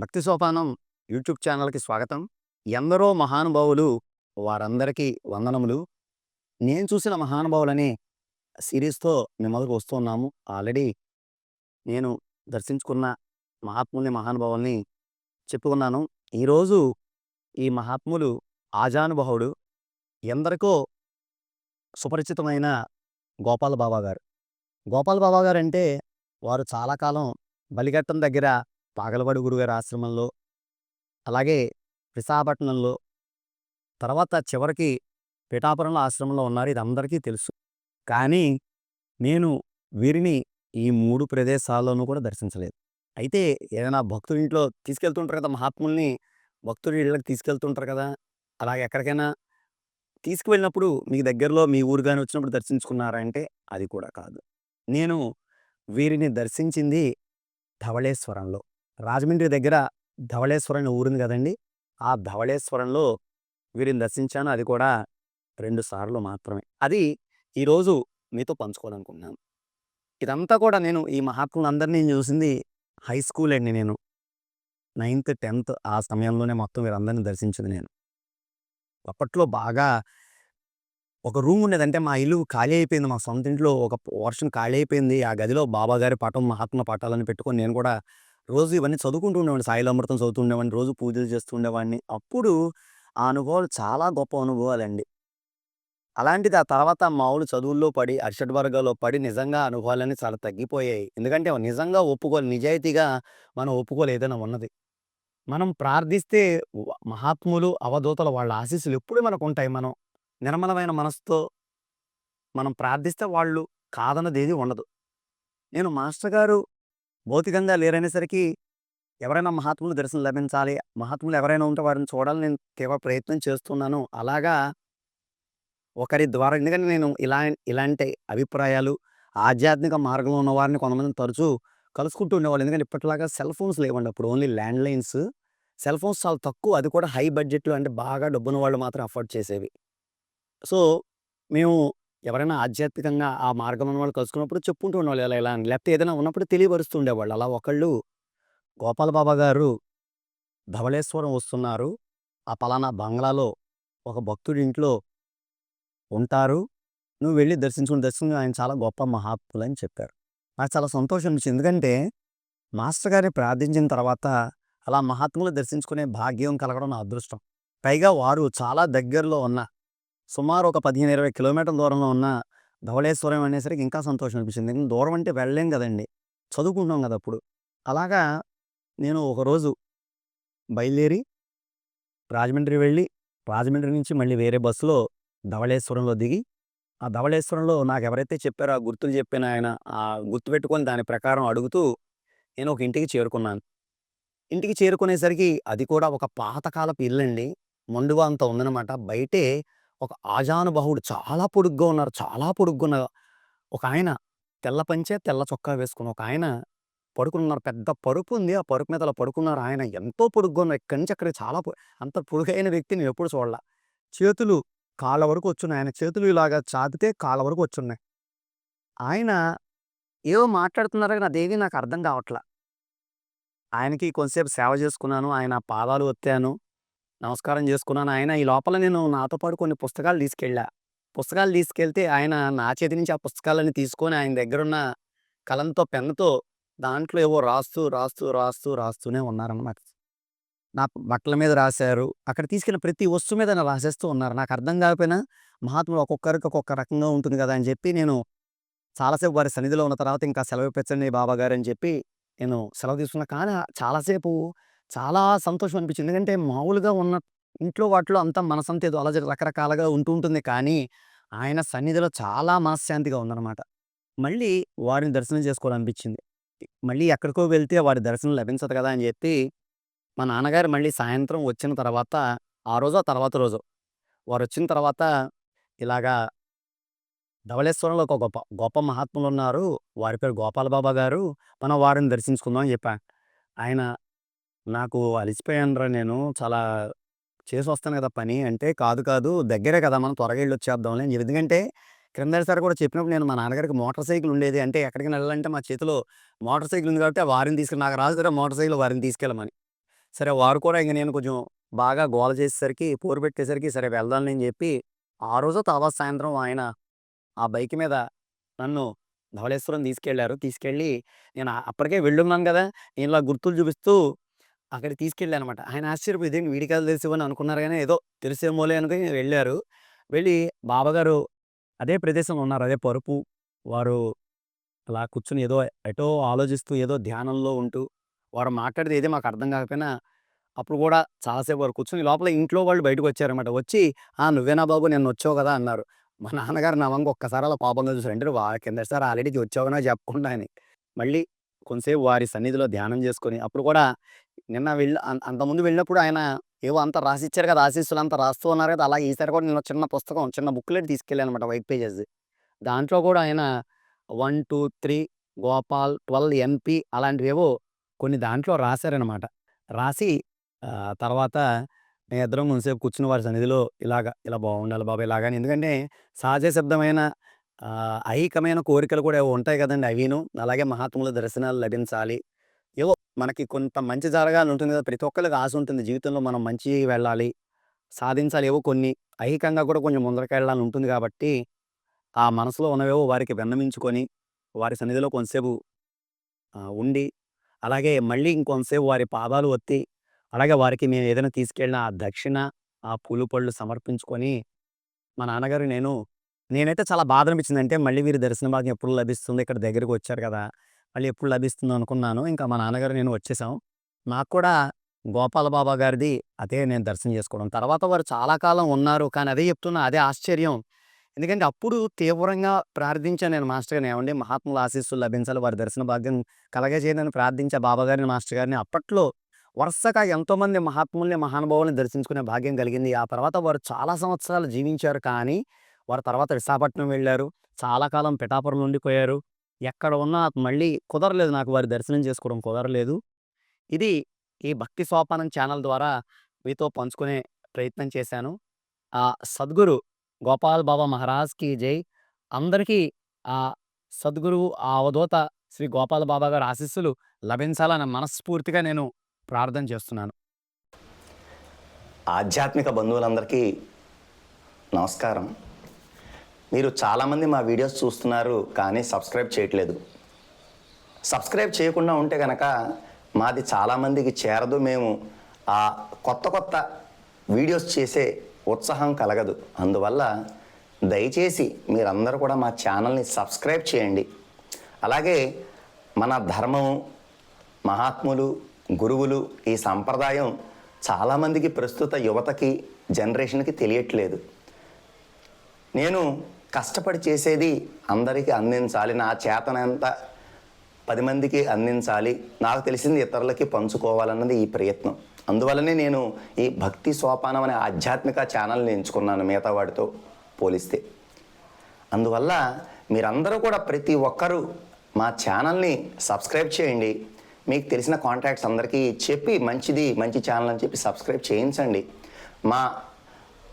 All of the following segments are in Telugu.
భక్తి సోపానం యూట్యూబ్ ఛానల్కి స్వాగతం. ఎందరో మహానుభావులు వారందరికీ వందనములు. నేను చూసిన మహానుభావులనే సిరీస్తో మేము వస్తున్నాము ఆల్రెడీ నేను దర్శించుకున్న మహాత్ముల్ని మహానుభావుల్ని చెప్పుకున్నాను. ఈరోజు ఈ మహాత్ములు ఆజానుభావుడు ఎందరికో సుపరిచితమైన గోపాల బాబా గారు. గోపాల బాబా గారు అంటే వారు చాలా కాలం బలిఘట్టం దగ్గర పాగలవాడు గురుగారి ఆశ్రమంలో అలాగే విశాఖపట్నంలో తర్వాత చివరికి పిఠాపురంలో ఆశ్రమంలో ఉన్నారు. ఇది అందరికీ తెలుసు. కానీ నేను వీరిని ఈ మూడు ప్రదేశాల్లోనూ కూడా దర్శించలేదు. అయితే ఏదైనా భక్తుడి ఇంట్లో తీసుకెళ్తుంటారు కదా మహాత్ముల్ని భక్తుడి ఇళ్ళకి తీసుకెళ్తుంటారు కదా అలాగే ఎక్కడికైనా తీసుకువెళ్ళినప్పుడు మీకు దగ్గరలో మీ ఊరు కానీ వచ్చినప్పుడు దర్శించుకున్నారంటే అది కూడా కాదు. నేను వీరిని దర్శించింది ధవళేశ్వరంలో. రాజమండ్రి దగ్గర ధవళేశ్వరం ఊరుంది కదండి. ఆ ధవళేశ్వరంలో వీరిని దర్శించాను. అది కూడా రెండు సార్లు మాత్రమే. అది ఈరోజు మీతో పంచుకోవాలనుకుంటున్నాను. ఇదంతా కూడా నేను ఈ మహాత్ములందరినీ చూసింది హై స్కూల్ అండి నేను. నైన్త్ టెన్త్ ఆ సమయంలోనే మొత్తం వీరందరినీ దర్శించింది నేను. అప్పట్లో బాగా ఒక రూమ్ ఉండేదంటే మా ఇల్లు ఖాళీ అయిపోయింది. మా సొంత ఇంట్లో ఒక పోర్షన్ ఖాళీ అయిపోయింది. ఆ గదిలో బాబాగారి పటం మహాత్మ పటాలని పెట్టుకొని నేను కూడా రోజు ఇవన్నీ చదువుకుంటూ ఉండేవాడిని. సాయిల అమృతం చదువుతూ ఉండేవాడిని. రోజు పూజలు చేస్తూ ఉండేవాడిని. అప్పుడు ఆ అనుభవాలు చాలా గొప్ప అనుభవాలండి. అలాంటిది ఆ తర్వాత మామూలు చదువుల్లో పడి అర్షడ్ వర్గాల్లో పడి నిజంగా అనుభవాలన్నీ చాలా తగ్గిపోయాయి. ఎందుకంటే నిజంగా ఒప్పుకోలు నిజాయితీగా మనం ఒప్పుకోలు ఏదైనా ఉన్నది. మనం ప్రార్థిస్తే మహాత్ములు అవధూతల వాళ్ళ ఆశీస్సులు ఎప్పుడూ మనకు ఉంటాయి మనం నిర్మలమైన మనసుతో మనం ప్రార్థిస్తే వాళ్ళు కాదన్నది ఏది ఉండదు. నేను మాస్టర్ గారు భౌతికంగా లేరనేసరికి ఎవరైనా మహాత్ములు దర్శనం లభించాలి మహాత్ములు ఎవరైనా ఉంటే వారిని చూడాలని నేను తీవ్ర ప్రయత్నం చేస్తున్నాను. అలాగా ఒకరి ద్వారా ఎందుకంటే నేను ఇలా ఇలాంటి అభిప్రాయాలు ఆధ్యాత్మిక మార్గంలో ఉన్న వారిని కొంతమంది తరచూ కలుసుకుంటూ ఉండేవాళ్ళు. ఎందుకంటే ఇప్పటిలాగా సెల్ ఫోన్స్ లేవండి అప్పుడు only land lines cell phones చాలా తక్కువ అది కూడా హై బడ్జెట్లో అంటే బాగా డబ్బున్న వాళ్ళు మాత్రం అఫోర్డ్ చేసేవి. సో మేము ఎవరైనా ఆధ్యాత్మికంగా ఆ మార్గంలో ఉన్న వాళ్ళు కలుసుకున్నప్పుడు చెప్పుకుంటూ ఉండేవాళ్ళు ఇలా ఇలా అని. లేకపోతే ఏదైనా ఉన్నప్పుడు తెలియపరుస్తూ ఉండేవాళ్ళు. అలా ఒకళ్ళు గోపాల బాబా గారు ధవళేశ్వరం వస్తున్నారు. ఆ పలానా బంగ్లాలో ఒక భక్తుడి ఇంట్లో ఉంటారు. నువ్వు వెళ్ళి దర్శించుకుని దర్శనం ఆయన చాలా గొప్ప మహాత్ములు అని చెప్పారు. నాకు చాలా సంతోషం అనిపించింది. ఎందుకంటే మాస్టర్ గారిని ప్రార్థించిన తర్వాత అలా మహాత్ములు దర్శించుకునే భాగ్యం కలగడం నా అదృష్టం. పైగా వారు చాలా దగ్గరలో ఉన్న సుమారు ఒక పదిహేను ఇరవై కిలోమీటర్ల దూరంలో ఉన్న ధవళేశ్వరం అనేసరికి ఇంకా సంతోషం అనిపించింది ఎందుకంటే దూరం అంటే వెళ్ళలేం కదండి. చదువుకుంటాం కదా అప్పుడు. అలాగా నేను ఒకరోజు బయలుదేరి రాజమండ్రి వెళ్ళి రాజమండ్రి నుంచి మళ్ళీ వేరే బస్సులో ధవళేశ్వరంలో దిగి ఆ ధవళేశ్వరంలో నాకు ఎవరైతే చెప్పారో ఆ గుర్తులు చెప్పిన ఆయన ఆ గుర్తు పెట్టుకొని దాని ప్రకారం అడుగుతూ నేను ఒక ఇంటికి చేరుకున్నాను. ఇంటికి చేరుకునేసరికి అది కూడా ఒక పాతకాలపు ఇల్లండి. మొండుగా అంత ఉందన్నమాట. బయటే ఒక ఆజానుబాహుడు చాలా పొడుగ్గా ఉన్నారు చాలా పొడుగ్గా ఒక ఆయన తెల్ల పంచే తెల్ల చొక్కా వేసుకున్న ఒక ఆయన పడుకున్నారు పెద్ద పరుపు ఉంది. ఆ పరుపు మీద అలా పడుకున్నారు. ఆయన ఎంతో పొడుగ్గా ఉన్నారు. ఇక్కడి నుంచి అక్కడ చాలా అంత పొడుగైన వ్యక్తి నేను ఎప్పుడు చూడాల. చేతులు కాళ్ళ వరకు వచ్చున్నాయి. ఆయన చేతులు ఇలాగా చాపితే కాళ్ళ వరకు వచ్చున్నాయి. ఆయన ఏవో మాట్లాడుతున్నారో కానీ అదేవి నాకు అర్థం కావట్లా. ఆయనకి కొంతసేపు సేవ చేసుకున్నాను. ఆయన పాదాలు ఒత్తాను. నమస్కారం చేసుకున్నాను. ఆయన ఈ లోపల నేను నాతో పాటు కొన్ని పుస్తకాలు తీసుకెళ్ళా. పుస్తకాలు తీసుకెళ్తే ఆయన నా చేతి నుంచి ఆ పుస్తకాలని తీసుకొని ఆయన దగ్గరున్న కలంతో పెన్నుతో దాంట్లో ఏవో రాస్తూ రాస్తూ రాస్తూ రాస్తూనే ఉన్నారన్నమాట. నా బట్టల మీద రాశారు. అక్కడ తీసుకెళ్ళిన ప్రతి వస్తువు మీద రాసేస్తూ ఉన్నారు. నాకు అర్థం కాకపోయినా మహాత్ముడు ఒక్కొక్కరికి ఒక్కొక్క రకంగా ఉంటుంది కదా అని చెప్పి నేను చాలాసేపు వారి సన్నిధిలో ఉన్న తర్వాత ఇంకా సెలవు ఇప్పించండి బాబా గారు అని చెప్పి నేను సెలవు తీసుకున్నా. కానీ చాలాసేపు చాలా సంతోషం అనిపించింది. ఎందుకంటే మామూలుగా ఉన్న ఇంట్లో వాటిలో అంతా మనసంతా ఏదో అలా రకరకాలుగా ఉంటూ ఉంటుంది. కానీ ఆయన సన్నిధిలో చాలా మనశ్శాంతిగా ఉందన్నమాట. మళ్ళీ వారిని దర్శనం చేసుకోవాలనిపించింది. మళ్ళీ ఎక్కడికో వెళ్తే వారి దర్శనం లభించదు కదా అని చెప్పి మా నాన్నగారు మళ్ళీ సాయంత్రం వచ్చిన తర్వాత ఆ రోజు ఆ తర్వాత రోజు వారు వచ్చిన తర్వాత ఇలాగా ధవళేశ్వరంలో ఒక గొప్ప గొప్ప మహాత్ములు ఉన్నారు. వారి పేరు గోపాల బాబా గారు. మనం వారిని దర్శించుకుందాం అని చెప్పాను ఆయన నాకు అలిసిపోయానురా నేను. చాలా చేసి వస్తాను కదా పని. అంటే కాదు కాదు దగ్గరే కదా మనం త్వరగా వెళ్ళి వచ్చేద్దాంలే ఎందుకంటే క్రిందసారి కూడా చెప్పినప్పుడు నేను మా నాన్నగారికి మోటార్ సైకిల్ ఉండేది. అంటే ఎక్కడికి వెళ్ళాలంటే మా చేతిలో మోటార్ సైకిల్ ఉంది కాబట్టి ఆ వారిని తీసుకెళ్ళి నాకు రాదు కదా మోటార్ సైకిల్ వారిని తీసుకెళ్ళమని. సరే వారు కూడా ఇంక నేను కొంచెం బాగా గోల చేసేసరికి, పోరు పెట్టేసరికి సరే వెళ్దాంలే అని చెప్పి, ఆ రోజు తర్వాత సాయంత్రం ఆయన ఆ బైక్ మీద నన్ను ధవళేశ్వరం తీసుకెళ్ళారు. తీసుకెళ్ళి నేను అప్పటికే వెళ్ళున్నాను కదా. నేను ఇలా గుర్తులు చూపిస్తూ అక్కడ తీసుకెళ్ళానమాట. ఆయన ఆశ్చర్యపోయి ఇదేంటి వీడికి తెలిసేవని అనుకున్నారు కానీ ఏదో తెలిసేమోలే అనుకుని వెళ్ళారు. వెళ్ళి బాబాగారు అదే ప్రదేశంలో ఉన్నారు. అదే పరుపు. వారు అలా కూర్చుని ఏదో ఎటో ఆలోచిస్తూ, ఏదో ధ్యానంలో ఉంటూ, వారు మాట్లాడితే ఏదే మాకు అర్థం కాకపోయినా, అప్పుడు కూడా చాలాసేపు వారు కూర్చొని లోపల ఇంట్లో వాళ్ళు బయటకొచ్చారన్నమాట. వచ్చి "ఆ! నువ్వేనా బాబు నన్ను వచ్చావు కదా అన్నారు. మా నాన్నగారు నా వంక ఒక్కసారి అలా పాపంగా చూసారు. అంటే "వా కిందటిసారి ఆల్రెడీ వచ్చావు నాకు చెప్పకుండా" అని. మళ్ళీ కొంతసేపు వారి సన్నిధిలో ధ్యానం చేసుకొని, అప్పుడు కూడా నిన్న వెళ్ళి అంతకుముందు వెళ్ళినప్పుడు ఆయన ఏవో అంత రాసిచ్చారు కదా! ఆశీస్సులు అంతా రాస్తూ ఉన్నారు కదా! అలాగే ఈసారి కూడా నేను చిన్న పుస్తకం, చిన్న బుక్‌లెట్ తీసుకెళ్ళానన్నమాట వైట్ పేజెస్. దాంట్లో కూడా ఆయన 1, 2, 3 గోపాల్ 12 ఎన్‌పి అలాంటివేవో కొన్ని దాంట్లో రాశారనమాట. రాసి తర్వాత తర్వాత మేమిద్దరం కొంతసేపు కూర్చొని వారి సన్నిధిలో ఇలాగ, ఇలా బాగుండాలి బాబా ఇలాగని ఎందుకంటే సహజ సిద్ధమైన ఐకమైన ఐహికమైన కోరికలు కూడా ఉంటాయి కదండి అవిను. అలాగే మహాత్ముల దర్శనాలు లభించాలి. మనకి కొంత మంచి జరగాలని ఉంటుంది కదా! ప్రతి ఒక్కరికి ఆశ ఉంటుంది. జీవితంలో మనం మంచి వెళ్ళాలి. సాధించాలి. ఏవో కొన్ని ఐహికంగా కూడా కొంచెం ముందరకెళ్ళాలని ఉంటుంది కాబట్టి, ఆ మనసులో ఉన్నవేవో వారికి విన్నమించుకొని వారి సన్నిధిలో కొంతసేపు ఉండి, అలాగే మళ్ళీ ఇంకొంతసేపు వారి పాదాలు ఒత్తి, అలాగే వారికి మేము ఏదైనా తీసుకెళ్ళిన ఆ దక్షిణ, ఆ పూలు పళ్ళు సమర్పించుకొని, మా నాన్నగారు నేను నేనైతే చాలా బాధ అనిపించింది. అంటే మళ్ళీ వీరి దర్శన భాగ్యం ఎప్పుడు లభిస్తుంది? ఇక్కడ దగ్గరికి వచ్చారు కదా! మళ్ళీ ఎప్పుడు లభిస్తుందో అనుకున్నాను. ఇంకా మా నాన్నగారు నేను వచ్చేసాం. నాకు కూడా గోపాల బాబా గారిది అదే నేను దర్శనం చేసుకోవడం. తర్వాత వారు చాలా కాలం ఉన్నారు. కానీ అదే చెప్తున్నా అదే ఆశ్చర్యం. ఎందుకంటే అప్పుడు తీవ్రంగా ప్రార్థించాను నేను మాస్టర్ గారిని. ఏమండి మహాత్ముల ఆశీస్సులు లభించాలి. వారి దర్శన భాగ్యం కలగజేయనని ప్రార్థించే బాబా గారిని, మాస్టర్ గారిని. అప్పట్లో వరుసగా ఎంతోమంది మహాత్ముల్ని, మహానుభావుల్ని దర్శించుకునే భాగ్యం కలిగింది. ఆ తర్వాత వారు చాలా సంవత్సరాలు జీవించారు. కానీ వారు తర్వాత విశాఖపట్నం వెళ్ళారు చాలా కాలం పిఠాపురం ఉండిపోయారు. ఎక్కడ ఉన్నా మళ్ళీ కుదరలేదు నాకు వారి దర్శనం చేసుకోవడం కుదరలేదు. ఇది ఈ భక్తి సోపానం ఛానల్ ద్వారా మీతో పంచుకునే ప్రయత్నం చేశాను. ఆ సద్గురు గోపాల్ బాబా మహారాజ్‌కి జై. అందరికీ ఆ సద్గురువు, ఆ అవధూత శ్రీ గోపాల బాబా గారి ఆశీస్సులు లభించాలని మనస్ఫూర్తిగా నేను ప్రార్థన చేస్తున్నాను. ఆధ్యాత్మిక బంధువులందరికీ నమస్కారం. మీరు చాలామంది మా వీడియోస్ చూస్తున్నారు కానీ సబ్స్క్రైబ్ చేయట్లేదు. సబ్స్క్రైబ్ చేయకుండా ఉంటే కనుక మాది చాలామందికి చేరదు. మేము ఆ కొత్త కొత్త వీడియోస్ చేసే ఉత్సాహం కలగదు. అందువల్ల దయచేసి మీరందరూ కూడా మా ఛానల్‌ని సబ్స్క్రైబ్ చేయండి. అలాగే మన ధర్మం, మహాత్ములు, గురువులు ఈ సంప్రదాయం చాలామందికి ప్రస్తుత యువతకి, జనరేషన్‌కి తెలియట్లేదు. నేను కష్టపడి చేసేది అందరికీ అందించాలి. నా చేతనంత పది మందికి అందించాలి. నాకు తెలిసింది ఇతరులకి పంచుకోవాలన్నది ఈ ప్రయత్నం. అందువల్లనే నేను ఈ భక్తి సోపానం అనే ఆధ్యాత్మిక ఛానల్‌ని ఎంచుకున్నాను మిగతా వాటితో పోలిస్తే. అందువల్ల మీరందరూ కూడా ప్రతి ఒక్కరూ మా ఛానల్‌ని సబ్స్క్రైబ్ చేయండి. మీకు తెలిసిన కాంటాక్ట్స్ అందరికీ చెప్పి మంచిది, మంచి ఛానల్ అని చెప్పి సబ్స్క్రైబ్ చేయించండి. మా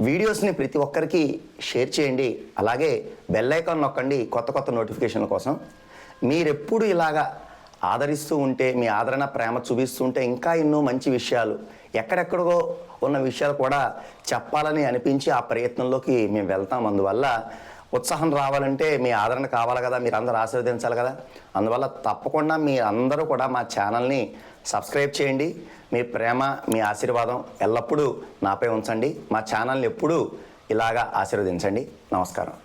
వీడియోస్‌ని ప్రతి ఒక్కరికి షేర్ చేయండి. అలాగే బెల్ ఐకాన్ నొక్కండి కొత్త కొత్త నోటిఫికేషన్ల కోసం. మీరెప్పుడు ఇలాగా ఆదరిస్తూ ఉంటే, మీ ఆదరణ, ప్రేమ చూపిస్తూ ఉంటే ఇంకా ఎన్నో మంచి విషయాలు ఎక్కడెక్కడో ఉన్న విషయాలు కూడా చెప్పాలని అనిపించి ఆ ప్రయత్నంలోకి మేము వెళ్తాం. అందువల్ల ఉత్సాహం రావాలంటే మీ ఆదరణ కావాలి కదా! మీరందరూ ఆశీర్వదించాలి కదా! అందువల్ల తప్పకుండా మీ అందరూ కూడా మా ఛానల్‌ని సబ్స్క్రైబ్ చేయండి. మీ ప్రేమ, మీ ఆశీర్వాదం ఎల్లప్పుడూ నాపై ఉంచండి. మా ఛానల్‌ని ఎప్పుడూ ఇలాగా ఆశీర్వదించండి. నమస్కారం.